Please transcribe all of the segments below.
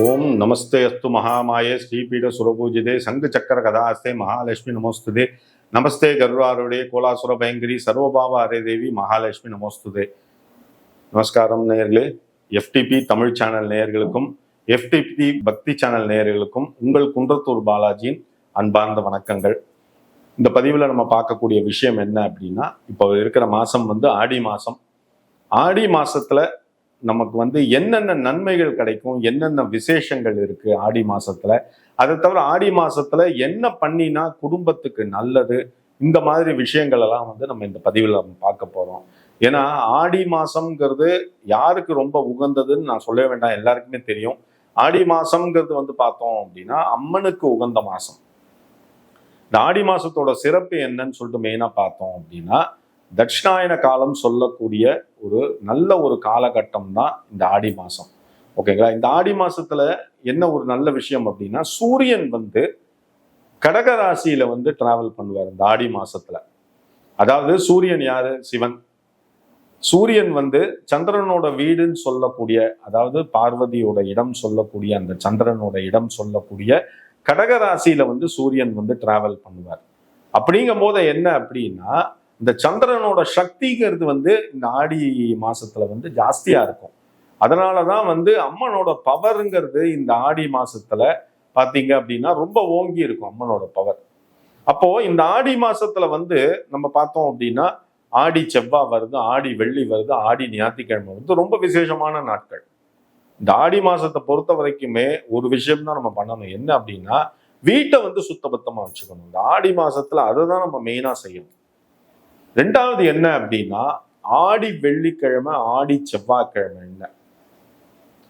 ஓம் நமஸ்தே அஸ்து மகாமாயே ஸ்ரீபீட சுரபூஜிதே சங்கு சக்கர கதாஸ்தே மகாலட்சுமி நமோஸ்துதே. நமஸ்தே கருடாருடைய கோலாசுர பயங்கரி சர்வபாவ அரே தேவி மகாலட்சுமி நமோஸ்துதே. நமஸ்காரம் நேர்களே எஃப்டிபி தமிழ் சேனல் நேயர்களுக்கும் எஃப்டிபி பக்தி சேனல் நேயர்களுக்கும் உங்கள் குன்றத்தூர் பாலாஜியின் அன்பார்ந்த வணக்கங்கள். இந்த பதிவில் நம்ம பார்க்கக்கூடிய விஷயம் என்ன அப்படின்னா இப்போ இருக்கிற மாதம் வந்து ஆடி மாதம் ஆடி மாதத்தில் நமக்கு வந்து என்னென்ன நன்மைகள் கிடைக்கும் என்னென்ன விசேஷங்கள் இருக்கு ஆடி மாசத்துல? அதை தவிர ஆடி மாசத்துல என்ன பண்ணினா குடும்பத்துக்கு நல்லது? இந்த மாதிரி விஷயங்கள் எல்லாம் வந்து நம்ம இந்த பதிவில் நம்ம பார்க்க போறோம். ஏன்னா ஆடி மாசம்ங்கிறது யாருக்கு ரொம்ப உகந்ததுன்னு நான் சொல்ல வேண்டாம். எல்லாருக்குமே தெரியும். ஆடி மாசம்ங்கிறது வந்து பார்த்தோம் அப்படின்னா அம்மனுக்கு உகந்த மாசம். இந்த ஆடி மாசத்தோட சிறப்பு என்னன்னு சொல்லிட்டு மெயினா பார்த்தோம் அப்படின்னா தட்சிணாயன காலம் சொல்லக்கூடிய ஒரு நல்ல ஒரு காலகட்டம் தான் இந்த ஆடி மாதம் ஓகேங்களா இந்த ஆடி மாதத்தில் என்ன ஒரு நல்ல விஷயம் அப்படின்னா சூரியன் வந்து கடக ராசியில் வந்து டிராவல் பண்ணுவார் இந்த ஆடி மாதத்தில் அதாவது சூரியன் யார்? சிவன். சூரியன் வந்து சந்திரனோட வீடுன்னு சொல்லக்கூடிய அதாவது பார்வதியோட இடம் சொல்லக்கூடிய அந்த சந்திரனோட இடம் சொல்லக்கூடிய கடக ராசியில வந்து சூரியன் வந்து டிராவல் பண்ணுவார். அப்படிங்கும் போது என்ன அப்படின்னா இந்த சந்திரனோட சக்திங்கிறது வந்து இந்த ஆடி மாசத்துல வந்து ஜாஸ்தியா இருக்கும். அதனாலதான் வந்து அம்மனோட பவருங்கிறது இந்த ஆடி மாசத்துல பாத்தீங்க அப்படின்னா ரொம்ப ஓங்கி இருக்கும் அம்மனோட பவர். அப்போ இந்த ஆடி மாசத்துல வந்து நம்ம பார்த்தோம் அப்படின்னா ஆடி செவ்வாய் வருது ஆடி வெள்ளி வருது ஆடி ஞாயிற்றுக்கிழமை வந்து ரொம்ப விசேஷமான நாட்கள். இந்த ஆடி மாசத்தை பொறுத்த வரைக்குமே ஒரு விஷயம் தான் நம்ம பண்ணணும். என்ன அப்படின்னா வீட்டை வந்து சுத்தபத்தமா வச்சுக்கணும். இந்த ஆடி மாசத்துல அதை தான் நம்ம மெயினா செய்யணும். ரெண்டாவது என்ன அப்படின்னா ஆடி வெள்ளிக்கிழமை ஆடி செவ்வாய்க்கிழமை என்ன?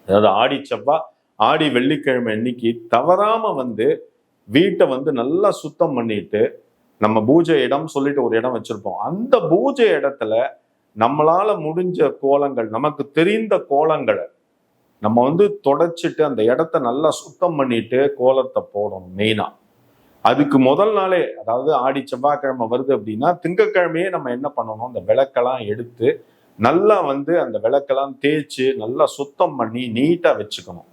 அதாவது ஆடி செவ்வாய் ஆடி வெள்ளிக்கிழமை இன்னைக்கு தவறாம வந்து வீட்டை வந்து நல்லா சுத்தம் பண்ணிட்டு நம்ம பூஜை இடம் சொல்லிட்டு ஒரு இடம் வச்சிருப்போம். அந்த பூஜை இடத்துல நம்மளால முடிஞ்ச கோலங்கள் நமக்கு தெரிந்த கோலங்களை நம்ம வந்து தொடச்சிட்டு அந்த இடத்த நல்லா சுத்தம் பண்ணிட்டு கோலத்தை போடணும் மெயினா அதுக்கு முதல் நாளே அதாவது ஆடி செவ்வாய்க்கிழமை வருது அப்படின்னா திங்கக்கிழமையே நம்ம என்ன பண்ணணும்? அந்த விளக்கெல்லாம் எடுத்து நல்லா வந்து அந்த விளக்கெல்லாம் தேய்ச்சி நல்லா சுத்தம் பண்ணி நீட்டாக வச்சுக்கணும்.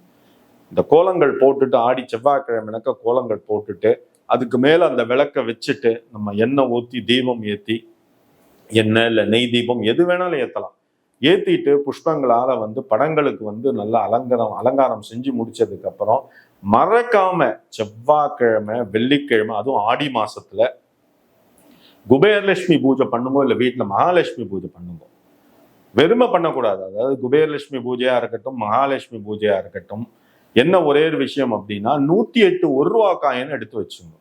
இந்த கோலங்கள் போட்டுட்டு ஆடி செவ்வாய்க்கிழமைனாக்க கோலங்கள் போட்டுட்டு அதுக்கு மேலே அந்த விளக்கை வச்சுட்டு நம்ம எண்ணெய் ஊற்றி தீபம் ஏற்றி எண்ணெய் இல்லை நெய் தீபம் எது வேணாலும் ஏற்றலாம் ஏற்றிட்டு புஷ்பங்களால் வந்து படங்களுக்கு வந்து நல்லா அலங்காரம் அலங்காரம் செஞ்சு முடித்ததுக்கப்புறம் மறக்காம செவ்வாய்க்கிழமை வெள்ளிக்கிழமை அதுவும் ஆடி மாசத்துல குபேரலட்சுமி பூஜை பண்ணுமோ இல்லை வீட்டில் மகாலட்சுமி பூஜை பண்ணுமோ வெறுமை பண்ணக்கூடாது. அதாவது குபேரலட்சுமி பூஜையா இருக்கட்டும் மகாலட்சுமி பூஜையா இருக்கட்டும் என்ன ஒரே ஒரு விஷயம் அப்படின்னா நூத்தி எட்டு ஒரு ரூபா காயின் எடுத்து வச்சுங்க.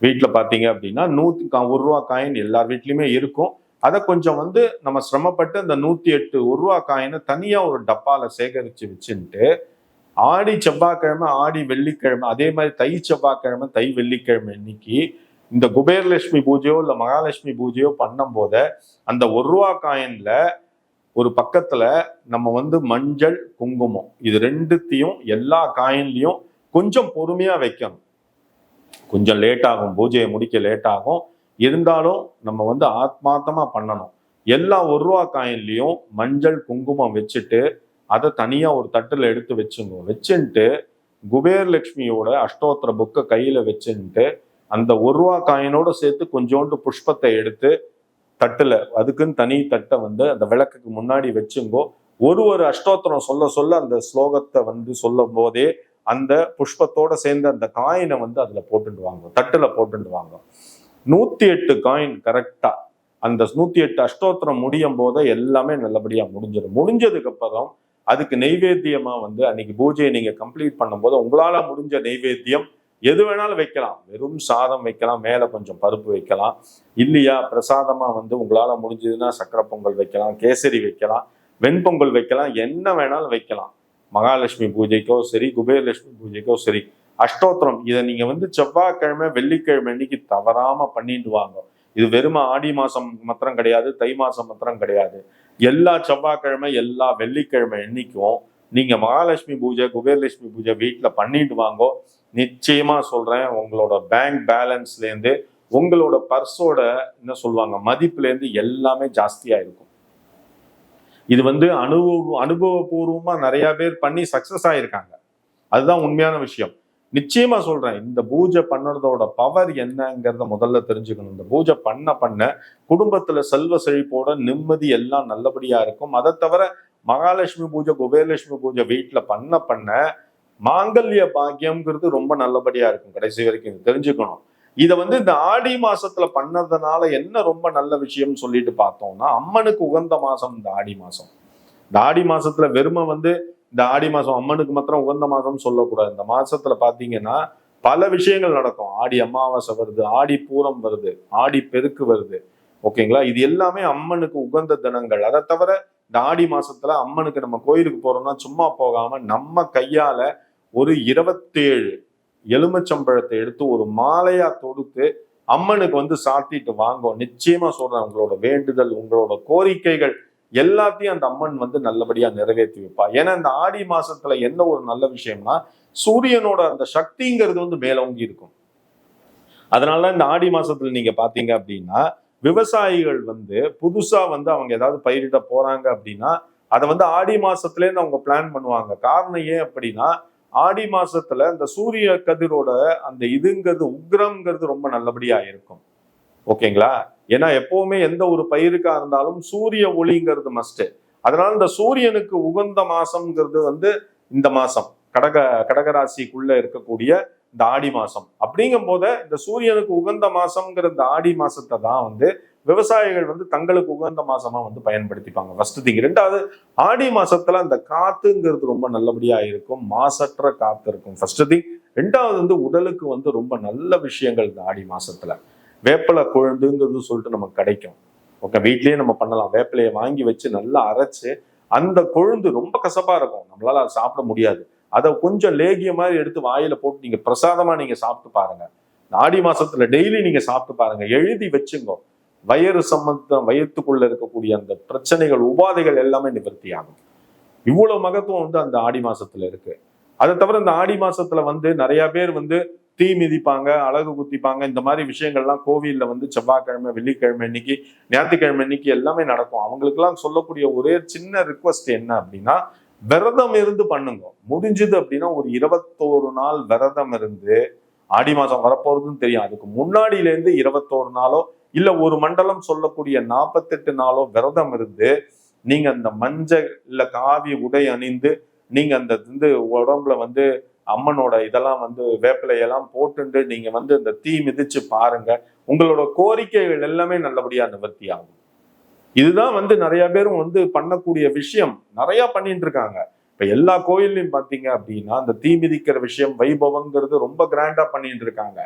வீட்டில் பார்த்தீங்க அப்படின்னா நூத்தி கா- ஒரு ரூபா காயின் எல்லார் வீட்லயுமே இருக்கும். அதை கொஞ்சம் வந்து நம்ம சிரமப்பட்டு அந்த நூத்தி எட்டு ஒரு ரூபா காயினை தனியா ஒரு டப்பால சேகரிச்சு வச்சுட்டு ஆடி செவ்வாய்க்கிழமை ஆடி வெள்ளிக்கிழமை அதே மாதிரி தை செவ்வாய்க்கிழமை தை வெள்ளிக்கிழமை இன்னைக்கு இந்த குபேரலட்சுமி பூஜையோ இல்லை மகாலட்சுமி பூஜையோ பண்ணும் போத அந்த ஒரு ரூபா காயின்ல ஒரு பக்கத்துல நம்ம வந்து மஞ்சள் குங்குமம் இது ரெண்டுத்தையும் எல்லா காயின்லயும் கொஞ்சம் பொறுமையா வைக்கணும். கொஞ்சம் லேட் ஆகும் பூஜையை முடிக்க லேட் ஆகும். இருந்தாலும் நம்ம வந்து ஆத்மார்த்தமா பண்ணணும். எல்லா ஒரு ரூபா காயின்லையும் மஞ்சள் குங்குமம் வச்சுட்டு அதை தனியா ஒரு தட்டுல எடுத்து வச்சுங்க வச்சுன்ட்டு குபேரலட்சுமியோட அஷ்டோத்திர புக்கை கையில வச்சுன்ட்டு அந்த ஒரு ரூபா காயினோட சேர்த்து கொஞ்சோண்டு புஷ்பத்தை எடுத்து தட்டுல அதுக்குன்னு தனி தட்டை வந்து அந்த விளக்குக்கு முன்னாடி வச்சுங்கோ ஒரு ஒரு அஷ்டோத்திரம் சொல்ல சொல்ல அந்த ஸ்லோகத்தை வந்து சொல்லும் போதே அந்த புஷ்பத்தோட சேர்ந்து அந்த காயினை வந்து அதுல போட்டுட்டு வாங்க தட்டுல போட்டுட்டு வாங்க நூத்தி எட்டு காயின் கரெக்டா அந்த நூத்தி எட்டு அஷ்டோத்திரம் முடியும் போதே எல்லாமே நல்லபடியா முடிஞ்சிடும். முடிஞ்சதுக்கு அப்புறம் அதுக்கு நெய்வேத்தியமா வந்து அன்னைக்கு பூஜையை நீங்க கம்ப்ளீட் பண்ணும்போது உங்களால முடிஞ்ச நெய்வேத்தியம் எது வேணாலும் வைக்கலாம். வெறும் சாதம் வைக்கலாம் மேலே கொஞ்சம் பருப்பு வைக்கலாம். இல்லையா? பிரசாதமா வந்து உங்களால முடிஞ்சதுன்னா சக்கரை பொங்கல் வைக்கலாம் கேசரி வைக்கலாம் வெண்பொங்கல் வைக்கலாம் என்ன வேணாலும் வைக்கலாம். மகாலட்சுமி பூஜைக்கோ சரி குபேரலட்சுமி பூஜைக்கோ சரி. அஷ்டோத்திரம். இதை நீங்க வந்து செவ்வாய்க்கிழமை வெள்ளிக்கிழமை அன்னைக்கு தவறாம பண்ணிட்டு வாங்க. இது வெறும் ஆடி மாசம் மாத்திரம் கிடையாது தை மாசம் மாத்திரம் கிடையாது. எல்லா செவ்வாய்க்கிழமை எல்லா வெள்ளிக்கிழமை அன்னைக்கும் நீங்க மகாலட்சுமி பூஜை குபேரலட்சுமி பூஜை வீட்டில் பண்ணிட்டு வாங்கோ. நிச்சயமா சொல்றேன் உங்களோட பேங்க் பேலன்ஸ்லேருந்து உங்களோட பர்ஸோட என்ன சொல்லுவாங்க மதிப்புலேருந்து எல்லாமே ஜாஸ்தியா இருக்கும் இது வந்து அனுபவ அனுபவபூர்வமாக நிறைய பேர் பண்ணி சக்சஸ் ஆயிருக்காங்க. அதுதான் உண்மையான விஷயம். நிச்சயமா சொல்றேன் இந்த பூஜை பண்ணுறதோட பவர் என்னங்கிறத முதல்ல தெரிஞ்சுக்கணும். இந்த பூஜை பண்ண பண்ண குடும்பத்துல செல்வ செழிப்போட நிம்மதி எல்லாம் நல்லபடியா இருக்கும். அதை தவிர மகாலட்சுமி பூஜை குபேரலட்சுமி பூஜை வீட்டுல பண்ண பண்ண மாங்கல்ய பாக்கியம்ங்கிறது ரொம்ப நல்லபடியா இருக்கும் கடைசி வரைக்கும் தெரிஞ்சுக்கணும். இதை வந்து இந்த ஆடி மாசத்துல பண்ணதுனால என்ன ரொம்ப நல்ல விஷயம்னு சொல்லிட்டு பார்த்தோம்னா அம்மனுக்கு உகந்த மாசம் இந்த ஆடி மாசம். இந்த ஆடி மாசத்துல வெறுமை வந்து இந்த ஆடி மாதம் அம்மனுக்கு மாத்திரம் உகந்த மாதம் சொல்லக்கூடாது. இந்த மாதத்துல பாத்தீங்கன்னா பல விஷயங்கள் நடக்கும். ஆடி அமாவாசை வருது ஆடி பூரம் வருது ஆடி பெருக்கு வருது. ஓகேங்களா? இது எல்லாமே அம்மனுக்கு உகந்த தினங்கள். அதை தவிர இந்த ஆடி மாசத்துல அம்மனுக்கு நம்ம கோயிலுக்கு போறோம்னா சும்மா போகாம நம்ம கையால ஒரு இருபத்தேழு எலுமிச்சம்பழத்தை எடுத்து ஒரு மாலையா தொடுத்து அம்மனுக்கு வந்து சாத்திட்டு வாங்கும் நிச்சயமா சொல்றேன் உங்களோட வேண்டுதல் உங்களோட கோரிக்கைகள் எல்லாத்தையும் அந்த அம்மன் வந்து நல்லபடியா நிறைவேற்றி வைப்பா ஏன்னா இந்த ஆடி மாசத்துல என்ன ஒரு நல்ல விஷயம்னா சூரியனோட அந்த சக்திங்கிறது வந்து மேலோங்கி இருக்கும். அதனால இந்த ஆடி மாசத்துல நீங்க பாத்தீங்க அப்படின்னா விவசாயிகள் வந்து புதுசா வந்து அவங்க ஏதாவது பயிரிட போறாங்க அப்படின்னா அதை வந்து ஆடி மாசத்துலேருந்து அவங்க பிளான் பண்ணுவாங்க. காரணம் ஏன் அப்படின்னா ஆடி மாசத்துல இந்த சூரிய கதிரோட அந்த இதுங்கிறது உக்ரம்ங்கிறது ரொம்ப நல்லபடியா இருக்கும். ஓகேங்களா? ஏன்னா எப்பவுமே எந்த ஒரு பயிருக்கா இருந்தாலும் சூரிய ஒளிங்கிறது மஸ்ட் அதனால இந்த சூரியனுக்கு உகந்த மாசம்ங்கிறது வந்து இந்த மாசம். கடக கடகராசிக்குள்ள இருக்கக்கூடிய இந்த ஆடி மாசம். அப்படிங்கும் போத இந்த சூரியனுக்கு உகந்த மாசம்ங்கிற இந்த ஆடி மாசத்தை தான் வந்து விவசாயிகள் வந்து தங்களுக்கு உகந்த மாசமா வந்து பயன்படுத்திப்பாங்க. ஃபர்ஸ்ட் திங் ரெண்டாவது ஆடி மாசத்துல அந்த காத்துங்கிறது ரொம்ப நல்லபடியா இருக்கும். மாசற்ற காத்து இருக்கும். ஃபர்ஸ்ட் திங் ரெண்டாவது வந்து உடலுக்கு வந்து ரொம்ப நல்ல விஷயங்கள் இந்த ஆடி மாசத்துல. வேப்பிலை கொழுந்துங்கிறது சொல்லிட்டு நமக்கு கிடைக்கும். ஓகே வீட்லயே நம்ம பண்ணலாம். வேப்பிலையை வாங்கி வச்சு நல்லா அரைச்சு அந்த கொழுந்து ரொம்ப கசப்பா இருக்கும். நம்மளால அதை சாப்பிட முடியாது. அதை கொஞ்சம் லேகிய மாதிரி எடுத்து வாயில போட்டு நீங்க பிரசாதமா நீங்க சாப்பிட்டு பாருங்க. ஆடி மாசத்துல டெய்லி நீங்க சாப்பிட்டு பாருங்க. எழுதி வச்சுங்கோ. வயிறு சம்பந்தம் வயிற்றுக்குள்ள இருக்கக்கூடிய அந்த பிரச்சனைகள் உபாதைகள் எல்லாமே நிவர்த்தி ஆகும். இவ்வளவு மகத்துவம் வந்து அந்த ஆடி மாசத்துல இருக்கு. அதை தவிர இந்த ஆடி மாசத்துல வந்து நிறைய பேர் வந்து தீ மிதிப்பாங்க அழகு குத்திப்பாங்க. இந்த மாதிரி விஷயங்கள்லாம் கோவிலில் வந்து செவ்வாய்க்கிழமை வெள்ளிக்கிழமை இன்னைக்கு ஞாயிற்றுக்கிழமை இன்னைக்கு எல்லாமே நடக்கும். அவங்களுக்கெல்லாம் சொல்லக்கூடிய ஒரே சின்ன ரிக்வஸ்ட் என்ன அப்படின்னா விரதம் இருந்து பண்ணுங்க. முடிஞ்சது அப்படின்னா ஒரு இருபத்தோரு நாள் விரதம் இருந்து ஆடி மாதம் வரப்போறதுன்னு தெரியும். அதுக்கு முன்னாடியிலேருந்து இருபத்தோரு நாளோ இல்லை ஒரு மண்டலம் சொல்லக்கூடிய நாற்பத்தெட்டு நாளோ விரதம் இருந்து நீங்கள் அந்த மஞ்சள் இல்லை காவி உடை அணிந்து நீங்கள் அந்த வந்து உடம்புல வந்து அம்மனோட இதெல்லாம் வந்து வேப்பிலையெல்லாம் போட்டுண்டு நீங்க வந்து இந்த தீ மிதிச்சு பாருங்க. உங்களோட கோரிக்கைகள் எல்லாமே நல்லபடியா நிவர்த்தி ஆகும் இதுதான் வந்து நிறைய பேரும் வந்து பண்ணக்கூடிய விஷயம். நிறைய பண்ணிட்டு இருக்காங்க. இப்ப எல்லா கோயில்லையும் பாத்தீங்க அப்படின்னா அந்த தீ மிதிக்கிற விஷயம் வைபவங்கிறது ரொம்ப கிராண்டா பண்ணிட்டு இருக்காங்க.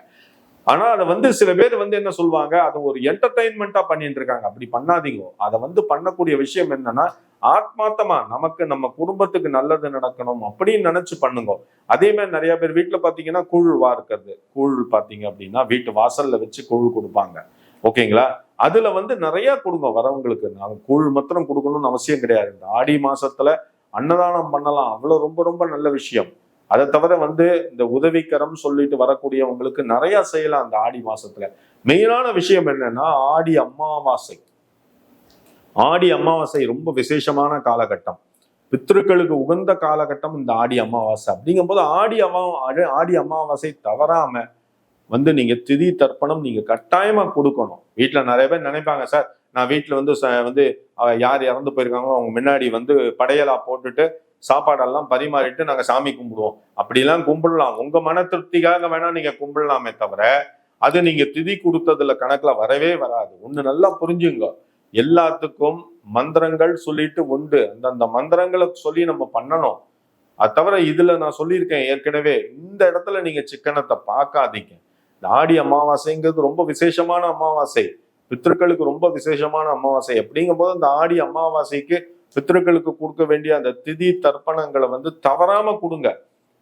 ஆனா அதை வந்து சில பேர் வந்து என்ன சொல்லுவாங்க அதை ஒரு என்டர்டைன்மெண்ட்டாக பண்ணிட்டு இருக்காங்க அப்படி பண்ணாதீங்க. அதை வந்து பண்ணக்கூடிய விஷயம் என்னன்னா ஆத்மார்த்தமா நமக்கு நம்ம குடும்பத்துக்கு நல்லது நடக்கணும் அப்படின்னு நினைச்சு பண்ணுங்க. அதே மாதிரி நிறைய பேர் வீட்டுல பாத்தீங்கன்னா கூழ் வார்க்கறது கூழ் பாத்தீங்க அப்படின்னா வீட்டு வாசல்ல வச்சு கூழ் கொடுப்பாங்க. ஓகேங்களா? அதுல வந்து நிறைய கொடுங்க வரவங்களுக்கு. நான் கூழ் மாத்திரம் கொடுக்கணும்னு அவசியம் கிடையாது. இந்த ஆடி மாசத்துல அன்னதானம் பண்ணலாம். அவ்வளவு ரொம்ப ரொம்ப நல்ல விஷயம். அதை தவிர வந்து இந்த உதவிக்கரம் சொல்லிட்டு வரக்கூடியவங்களுக்கு நிறைய செய்யலாம் அந்த ஆடி மாசத்துல. மெயினான விஷயம் என்னன்னா ஆடி அமாவாசை. ஆடி அமாவாசை ரொம்ப விசேஷமான காலகட்டம். பித்ருக்களுக்கு உகந்த காலகட்டம் இந்த ஆடி அமாவாசை. அப்படிங்கும்போது ஆடி அமா ஆடி அமாவாசை தவறாம வந்து நீங்க திதி தர்ப்பணம் நீங்க கட்டாயமா கொடுக்கணும். வீட்டுல நிறைய பேர் நினைப்பாங்க சார் நான் வீட்டுல வந்து ச- வந்து யார் இறந்து போயிருக்காங்களோ அவங்க முன்னாடி வந்து படையலா போட்டுட்டு சாப்பாடெல்லாம் பரிமாறிட்டு நாங்கள் சாமி கும்பிடுவோம். அப்படிலாம் கும்பிடலாம். உங்க மன திருப்திக்காக வேணா நீங்க கும்பிடலாமே தவிர அது நீங்க திதி கொடுத்ததுல கணக்குல வரவே வராது. ஒன்று நல்லா புரிஞ்சுங்க. எல்லாத்துக்கும் மந்திரங்கள் சொல்லிட்டு உண்டு. அந்தந்த மந்திரங்களை சொல்லி நம்ம பண்ணணும். அது தவிர இதுல நான் சொல்லியிருக்கேன் ஏற்கனவே. இந்த இடத்துல நீங்க சிக்கனத்தை பார்க்காதீங்க. இந்த ஆடி அமாவாசைங்கிறது ரொம்ப விசேஷமான அமாவாசை. பித்ருக்களுக்கு ரொம்ப விசேஷமான அமாவாசை. அப்படிங்கும் போது அந்த ஆடி அமாவாசைக்கு பித்ருக்களுக்கு கொடுக்க வேண்டிய அந்த திதி தர்ப்பணங்களை வந்து தவறாம கொடுங்க.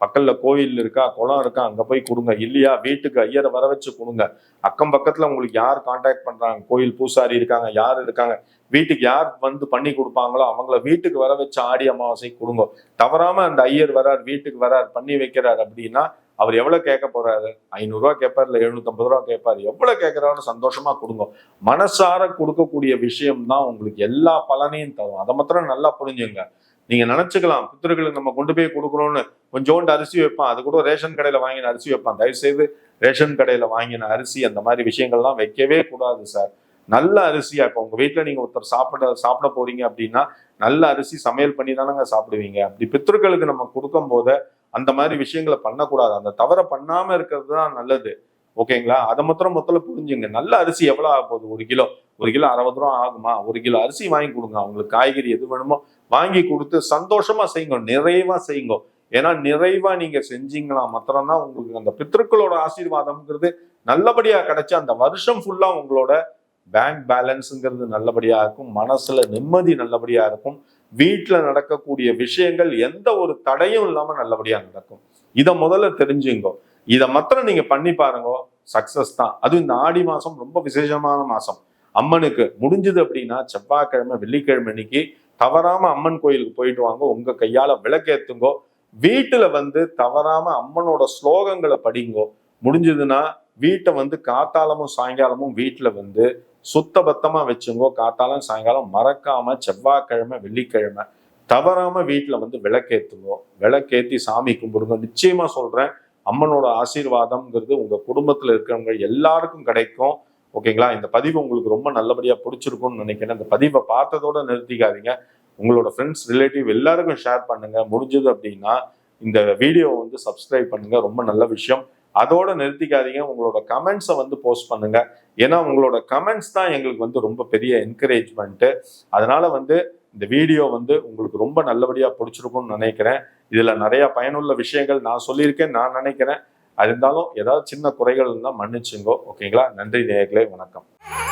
பக்கத்துல கோயில் இருக்கா குளம் இருக்கா அங்க போய் கொடுங்க. இல்லையா வீட்டுக்கு ஐயரை வர வச்சு கொடுங்க. அக்கம் பக்கத்துல உங்களுக்கு யார் காண்டாக்ட் பண்றாங்க? கோயில் பூசாரி இருக்காங்க யார் இருக்காங்க? வீட்டுக்கு யார் வந்து பண்ணி கொடுப்பாங்களோ அவங்கள வீட்டுக்கு வர வச்சு ஆடி அமாவாசை கொடுங்க. தவறாம அந்த ஐயர் வரார் வீட்டுக்கு வரார் பண்ணி வைக்கிறார் அப்படின்னா அவர் எவ்வளோ கேட்க போறாரு? ஐநூறுரூவா கேட்பார் இல்லை எழுநூத்தம்பது ரூபா கேட்பார். எவ்வளோ கேட்கிறாரு சந்தோஷமா கொடுங்க. மனசார கொடுக்கக்கூடிய விஷயம் தான் உங்களுக்கு எல்லா பலனையும் தரும். அதை மாத்திரம் நல்லா புரிஞ்சுங்க. நீங்க நினைச்சுக்கலாம் பித்தர்களுக்கு நம்ம கொண்டு போய் கொடுக்கணும்னு கொஞ்சோண்டு அரிசி வைப்பான். அது கூட ரேஷன் கடையில வாங்கின அரிசி வைப்பான். தயவு செய்து ரேஷன் கடையில வாங்கின அரிசி அந்த மாதிரி விஷயங்கள்லாம் வைக்கவே கூடாது சார் நல்ல அரிசியா இப்போ உங்க வீட்டில் நீங்க ஒருத்தர் சாப்பிட சாப்பிட போறீங்க அப்படின்னா நல்ல அரிசி சமையல் பண்ணி தானங்க சாப்பிடுவீங்க. அப்படி பித்ருக்களுக்கு நம்ம கொடுக்கும் போது அந்த மாதிரி விஷயங்களை பண்ணக்கூடாது. அந்த தவறை பண்ணாம இருக்கிறது தான் நல்லது. ஓகேங்களா? அதை மாத்திரம் மொத்தம் புரிஞ்சுங்க. நல்ல அரிசி எவ்வளோ ஆக போகுது? ஒரு கிலோ. ஒரு கிலோ அறுபது ரூபா ஆகுமா? ஒரு கிலோ அரிசி வாங்கி கொடுங்க. அவங்களுக்கு காய்கறி எது வேணுமோ வாங்கி கொடுத்து சந்தோஷமா செய்யுங்க. நிறைவா செய்யுங்க. ஏன்னா நிறைவா நீங்க செஞ்சீங்களா மாத்திரம்தான் உங்களுக்கு அந்த பித்ருக்களோட ஆசீர்வாதம்ங்கிறது நல்லபடியா கிடைச்சு அந்த வருஷம் ஃபுல்லா உங்களோட பேங்க் பேலன்ஸுங்கிறது நல்லபடியா இருக்கும். மனசுல நிம்மதி நல்லபடியா இருக்கும். வீட்டில் நடக்கக்கூடிய விஷயங்கள் எந்த ஒரு தடையும் இல்லாமல் நல்லபடியாக நடக்கும். இதை முதல்ல தெரிஞ்சுங்கோ. இதை மாத்திரம் நீங்க பண்ணி பாருங்க. சக்சஸ் தான். அதுவும் இந்த ஆடி மாசம் ரொம்ப விசேஷமான மாசம். அம்மனுக்கு முடிஞ்சது அப்படின்னா செவ்வாய்க்கிழமை வெள்ளிக்கிழமை அன்னைக்கு தவறாம அம்மன் கோயிலுக்கு போயிட்டு வாங்க. உங்க கையால விளக்கேத்துங்கோ. வீட்டுல வந்து தவறாம அம்மனோட ஸ்லோகங்களை படிங்கோ. முடிஞ்சதுன்னா வீட்டை வந்து காத்தாலமும் சாயங்காலமும் வீட்டுல வந்து சுத்தபத்தமா வச்சுங்கோ காத்தாலும் சாயங்காலம் மறக்காம செவ்வாய்க்கிழமை வெள்ளிக்கிழமை தவறாம வீட்டில் வந்து விளக்கேற்றுங்கோ விளக்கேற்றி சாமி கும்பிடுங்க. நிச்சயமா சொல்றேன் அம்மனோட ஆசீர்வாதம்ங்கிறது உங்க குடும்பத்தில் இருக்கிறவங்க எல்லாருக்கும் கிடைக்கும். ஓகேங்களா? இந்த பதிவு உங்களுக்கு ரொம்ப நல்லபடியா பிடிச்சிருக்கும்னு நினைக்கிறேன். இந்த பதிவை பார்த்ததோட நிறுத்திக்காதீங்க. உங்களோட ஃப்ரெண்ட்ஸ் ரிலேட்டிவ் எல்லாருக்கும் ஷேர் பண்ணுங்க. முடிஞ்சது அப்படின்னா இந்த வீடியோ வந்து சப்ஸ்கிரைப் பண்ணுங்க. ரொம்ப நல்ல விஷயம். அதோட நிறுத்திக்காதீங்க. உங்களோட கமெண்ட்ஸை வந்து போஸ்ட் பண்ணுங்க. ஏன்னா உங்களோட கமெண்ட்ஸ் தான் எங்களுக்கு வந்து ரொம்ப பெரிய என்கரேஜ்மெண்ட்டு அதனால வந்து இந்த வீடியோ வந்து உங்களுக்கு ரொம்ப நல்லபடியாக பிடிச்சிருக்கும்னு நினைக்கிறேன். இதில் நிறையா பயனுள்ள விஷயங்கள் நான் சொல்லியிருக்கேன் நான் நினைக்கிறேன். அது இருந்தாலும் ஏதாவது சின்ன குறைகள் இருந்தால் மன்னிச்சுங்கோ. ஓகேங்களா? நன்றி நேயர்களே. வணக்கம்.